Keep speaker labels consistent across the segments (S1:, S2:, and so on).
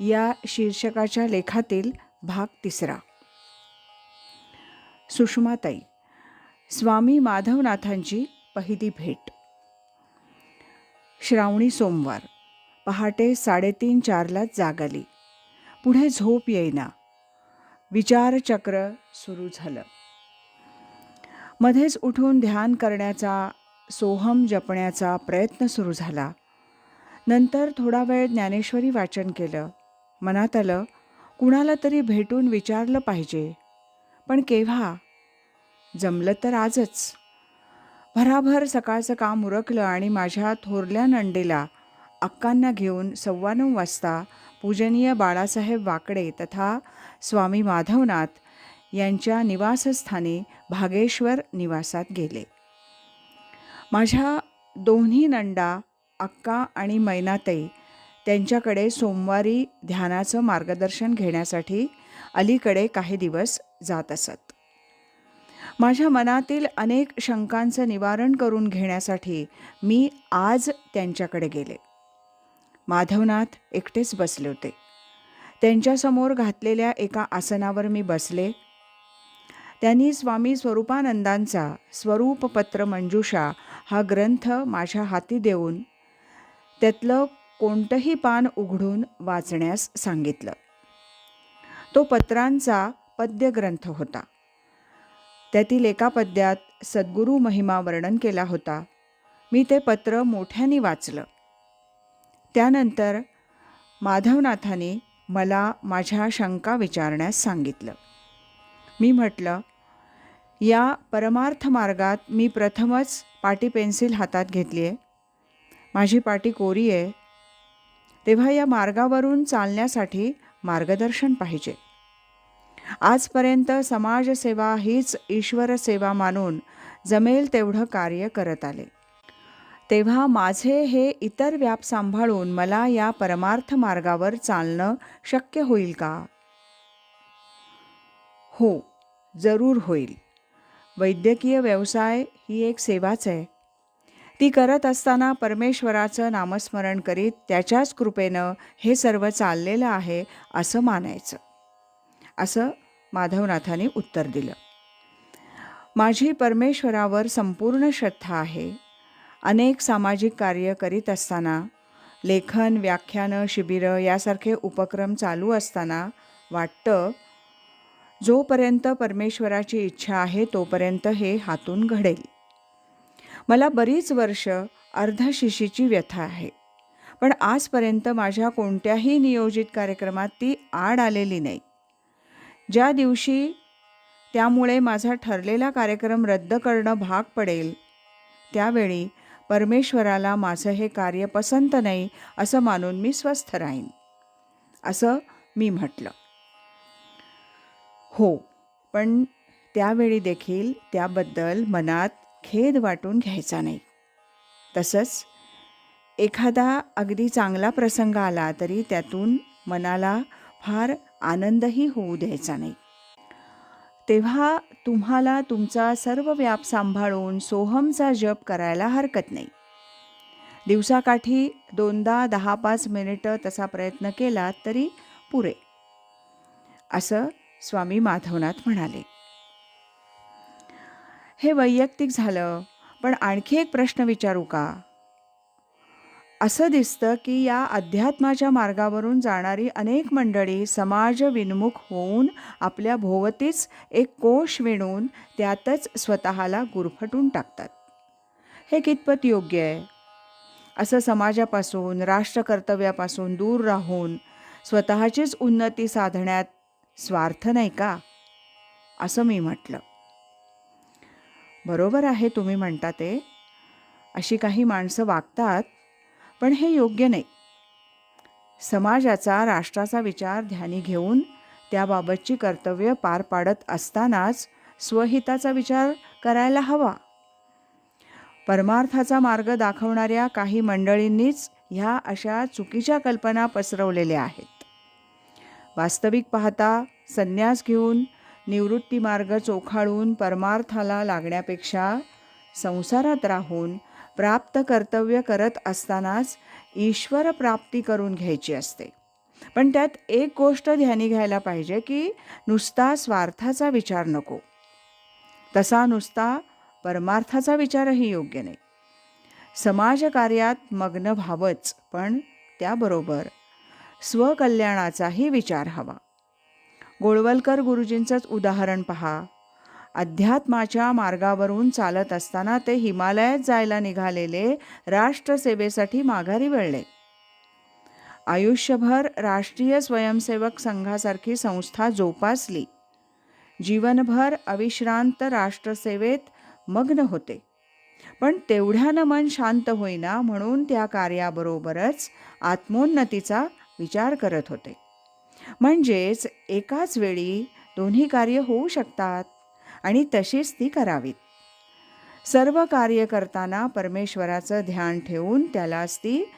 S1: या शीर्षकाच्या लेखातील भाग तिसरा. सुषमाताई स्वामी माधवनाथांची पहिली भेट. श्रावणी सोमवार पहाटे साडेतीन चारलाच जाग आली पुढे झोप येईना. विचारचक्र सुरू झालं. मध्येच उठून ध्यान करण्याचा सोहम जपण्याचा प्रयत्न सुरू झाला. नंतर थोडा वेळ ज्ञानेश्वरी वाचन केलं. मनात आलं कुणाला तरी भेटून विचारलं पाहिजे. पण केव्हा? जमलं तर आजच. भराभर सकाळचं काम उरकलं आणि माझ्या थोरल्या नंडेला अक्कांना घेऊन सव्वा नऊ वाजता पूजनीय बाळासाहेब वाकडे तथा स्वामी माधवनाथ यांच्या निवासस्थानी भागेश्वर निवासात गेले. माझ्या दोन्ही नंडा अक्का आणि मैनाताई त्यांच्याकडे सोमवारी ध्यानाचं मार्गदर्शन घेण्यासाठी अलीकडे काही दिवस जात असत. माझ्या मनातील अनेक शंकांचं निवारण करून घेण्यासाठी मी आज त्यांच्याकडे गेले. माधवनाथ एकटेच बसले होते. त्यांच्यासमोर घातलेल्या एका आसनावर मी बसले. त्यांनी स्वामी स्वरूपानंदांचा स्वरूपपत्र मंजुषा हा ग्रंथ माझ्या हाती देऊन त्यातलं कोणतंही पान उघडून वाचण्यास सांगितलं. तो पत्रांचा पद्यग्रंथ होता. त्यातील एका पद्यात सद्गुरू महिमा वर्णन केला होता. मी ते पत्र मोठ्याने वाचलं. त्यानंतर माधवनाथाने मला माझ्या शंका विचारण्यास सांगितलं. मी म्हटलं या परमार्थ मार्गात मी प्रथमच पाटी पेन्सिल हातात घेतली आहे माझी पाटी कोरी आहे तेव्हा या मार्गावरून चालण्यासाठी मार्गदर्शन पाहिजे. आजपर्यंत समाजसेवा हीच ईश्वर सेवा मानून जमेल तेवढं कार्य करत आले. तेव्हा माझे हे इतर व्याप सांभाळून मला या परमार्थ मार्गावर चालणं शक्य होईल का? हो जरूर होईल. वैद्यकीय व्यवसाय ही एक सेवाच आहे. ती करत असताना परमेश्वराचं नामस्मरण करीत त्याच्याच कृपेनं हे सर्व चाललेलं आहे असं मानायचं. असं माधवनाथाने उत्तर दिलं. माझी परमेश्वरावर संपूर्ण श्रद्धा आहे. अनेक सामाजिक कार्य करीत असताना लेखन व्याख्यानं शिबिरं यासारखे उपक्रम चालू असताना वाटतं जोपर्यंत परमेश्वराची इच्छा आहे तोपर्यंत हे हातून घडेल. मला बरीच वर्ष अर्धशिशीची व्यथा आहे. पण आजपर्यंत माझ्या कोणत्याही नियोजित कार्यक्रमात ती आड आलेली नाही. ज्या दिवशी त्यामुळे माझा ठरलेला कार्यक्रम रद्द करणं भाग पडेल त्यावेळी परमेश्वराला माझं हे कार्य पसंत नाही असं मानून मी स्वस्थ राहीन असं मी म्हटलं. हो पण त्यावेळी देखील त्याबद्दल मनात खेद वाटून घ्यायचा नाही. तसंच एखादा अगदी चांगला प्रसंग आला तरी त्यातून मनाला फार आनंदही होऊ द्यायचा नाही. तेव्हा तुम्हाला तुमचा सर्व व्याप सांभाळून सोहमचा जप करायला हरकत नाही. दिवसाकाठी दोनदा दहा पाच मिनिटं तसा प्रयत्न केला तरी पुरे. असं स्वामी माधवनाथ म्हणाले. हे वैयक्तिक झालं पण आणखी एक प्रश्न विचारू का? असं दिसतं की या अध्यात्माच्या मार्गावरून जाणारी अनेक मंडळी समाज विन्मुख होऊन आपल्या भोवतीच एक कोश विणून त्यातच स्वतःला गुरफटून टाकतात. हे कितपत योग्य आहे? असं समाजापासून राष्ट्रकर्तव्यापासून दूर राहून स्वतःचीच उन्नती साधण्यात स्वार्थ नाही का? असं मी म्हटलं. बरोबर आहे तुम्ही म्हणता ते. अशी काही माणसं वागतात पण हे योग्य नाही. समाजाचा राष्ट्राचा विचार ध्यानी घेऊन त्याबाबतची कर्तव्य पार पाडत असतानाच स्वहिताचा विचार करायला हवा. परमार्थाचा मार्ग दाखवणाऱ्या काही मंडळींनीच ह्या अशा चुकीच्या कल्पना पसरवलेल्या आहेत. वास्तविक पाहता संन्यास घेऊन निवृत्ती मार्ग चोखाळून परमार्थाला लागण्यापेक्षा संसारात राहून प्राप्त कर्तव्य करत असतानाच ईश्वर प्राप्ती करून घ्यायची असते. पण त्यात एक गोष्ट ध्यानी घ्यायला पाहिजे की नुसता स्वार्थाचा विचार नको. तसा नुसता परमार्थाचा विचारही योग्य नाही. समाजकार्यात मग्न व्हावंच पण त्याबरोबर स्वकल्याणाचाही विचार हवा. गोळवलकर गुरुजींचंच उदाहरण पहा. अध्यात्माच्या मार्गावरून चालत असताना ते हिमालयात जायला निघालेले राष्ट्रसेवेसाठी माघारी वळले. आयुष्यभर राष्ट्रीय स्वयंसेवक संघासारखी संस्था जोपासली. जीवनभर अविश्रांत राष्ट्रसेवेत मग्न होते. पण तेवढ्यानं मन शांत होईना म्हणून त्या कार्याबरोबरच आत्मोन्नतीचा विचार करत होते. म्हणजेच एकाच वेळी दोन्ही कार्य होऊ शकतात आणि तशीच ती करावीत. सर्व कार्य करताना परमेश्वराचं ध्यान ठेवून त्यालाच ती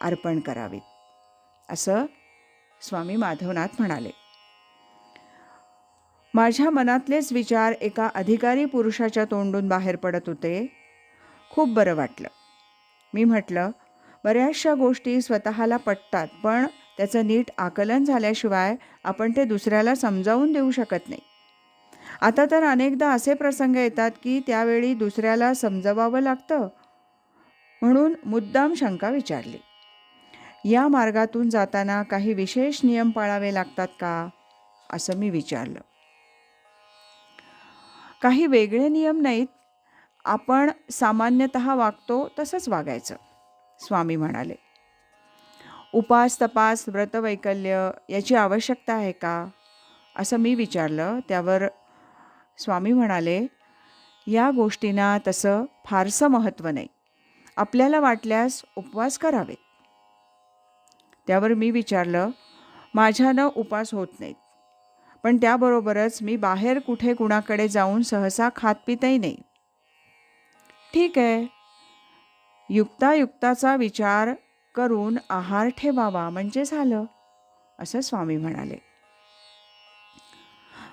S1: अर्पण करावीत. असं स्वामी माधवनाथ म्हणाले. माझ्या मनातलेच विचार एका अधिकारी पुरुषाच्या तोंडून बाहेर पडत होते. खूप बरं वाटलं. मी म्हटलं बऱ्याचशा गोष्टी स्वतःला पटतात पण त्याचं नीट आकलन झाल्याशिवाय आपण ते दुसऱ्याला समजावून देऊ शकत नाही. आता तर अनेकदा असे प्रसंग येतात की त्यावेळी दुसऱ्याला समजवावं लागतं म्हणून मुद्दाम शंका विचारली. या मार्गातून जाताना काही विशेष नियम पाळावे लागतात का? असं मी विचारलं. काही वेगळे नियम नाहीत. आपण सामान्यतः वागतो तसंच वागायचं स्वामी म्हणाले. उपास तपास व्रतवैकल्य याची आवश्यकता आहे का? असं मी विचारलं. त्यावर स्वामी म्हणाले या गोष्टींना तसं फारसं महत्त्व नाही. आपल्याला वाटल्यास उपवास करावे त्यावर मी विचारलं माझ्यानं उपास होत नाहीत. पण त्याबरोबरच मी बाहेर कुठे कुणाकडे जाऊन सहसा खात पितही नाही. ठीक आहे. युक्तायुक्ताचा विचार करून आहार ठेवावा म्हणजे झालं असं स्वामी म्हणाले.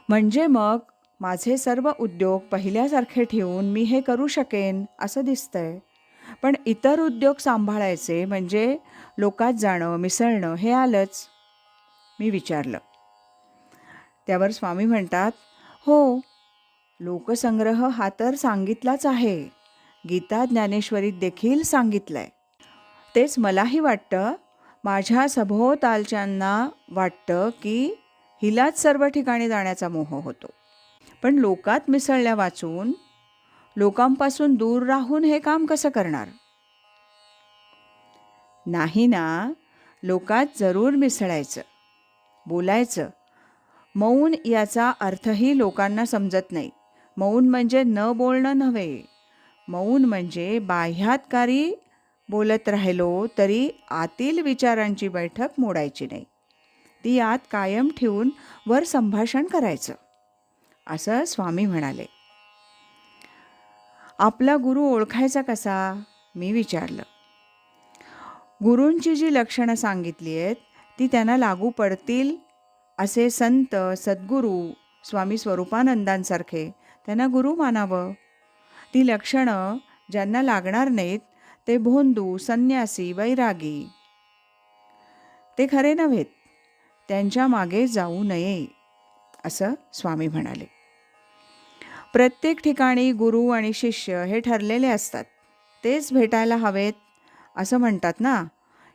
S1: म्हणजे मग माझे सर्व उद्योग पहिल्यासारखे ठेवून मी हे करू शकेन असं दिसतंय. पण इतर उद्योग सांभाळायचे म्हणजे लोकात जाणं मिसळणं हे आलंच. मी विचारलं. त्यावर स्वामी म्हणतात हो लोकसंग्रह हा तर सांगितलाच आहे. गीता ज्ञानेश्वरीत देखील सांगितलं आहे तेच मलाही वाटतं माझ्या सभोवतालच्यांना वाटतं की हिलाच सर्व ठिकाणी जाण्याचा मोह होतो. पण लोकात मिसळल्या वाचून लोकांपासून दूर राहून हे काम कसं करणार? नाही ना लोकात जरूर मिसळायचं बोलायचं. मौन याचा अर्थही लोकांना समजत नाही. मौन म्हणजे न बोलणं नव्हे. मौन म्हणजे बाह्यातकारी बोलत राहिलो तरी आतील विचारांची बैठक मोडायची नाही. ती आत कायम ठेवून वर संभाषण करायचं. असं स्वामी म्हणाले. आपला गुरु ओळखायचा कसा? मी विचारलं. गुरूंची जी लक्षणं सांगितली आहेत ती त्यांना लागू पडतील? असे संत सद्गुरू स्वामी स्वरूपानंदांसारखे त्यांना गुरु मानावं? ती लक्षणं ज्यांना लागणार नाहीत ते भोंदू संन्यासी वैरागी. ते खरे नव्हेत. त्यांच्या मागे जाऊ नये असं स्वामी म्हणाले. प्रत्येक ठिकाणी गुरु आणि शिष्य हे ठरलेले असतात. तेच भेटायला हवेत असं म्हणतात ना?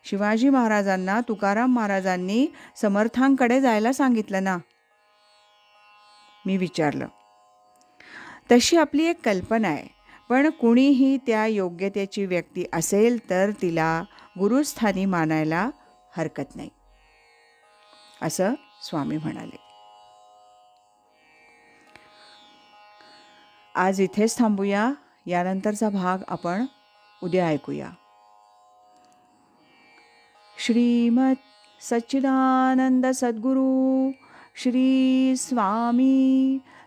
S1: शिवाजी महाराजांना तुकाराम महाराजांनी समर्थांकडे जायला सांगितलं ना? मी विचारलं. तशी आपली एक कल्पना आहे. पण कुणीही त्या योग्यतेची व्यक्ती असेल तर तिला गुरुस्थानी मानायला हरकत नाही. असं स्वामी म्हणाले. आज इथेच थांबूया. यानंतरचा भाग आपण उद्या ऐकूया. श्रीमत सच्चिदानंद सद्गुरू श्री स्वामी